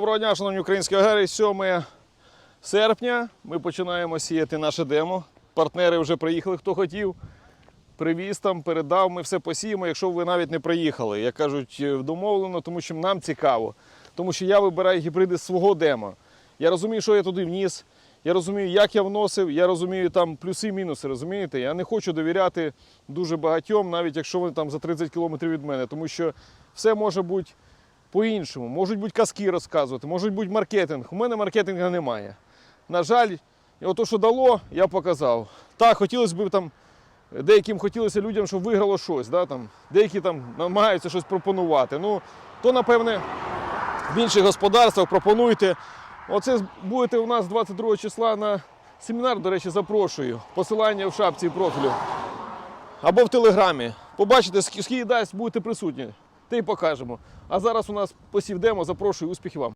Доброго дня, шановні українські аграрії. 7 серпня ми починаємо сіяти наше демо. Партнери вже приїхали, хто хотів. Привіз там, передав, ми все посіємо, якщо ви навіть не приїхали. Як кажуть, е, домовлено, тому що нам цікаво. Тому що я вибираю гібриди з свого демо. Я розумію, що я туди вніс. Я розумію, як я вносив, я розумію там плюси і мінуси, розумієте? Я не хочу довіряти дуже багатьом, навіть якщо вони там за 30 кілометрів від мене, тому що все може бути по-іншому. Можуть бути казки розказувати, можуть бути маркетинг. У мене маркетингу немає. На жаль, і ото, що дало, я показав. Так, хотілося б там, деяким хотілося людям, щоб виграло щось. Да, там, деякі там намагаються щось пропонувати. Ну, то, напевне, в інших господарствах пропонуйте. Оце будете у нас 22 числа на семінар, до речі, запрошую. Посилання в шапці профілю. Або в телеграмі. Побачите, скільки дасть, будете присутні. Те й покажемо. А зараз у нас посів демо, запрошую, успіхів вам.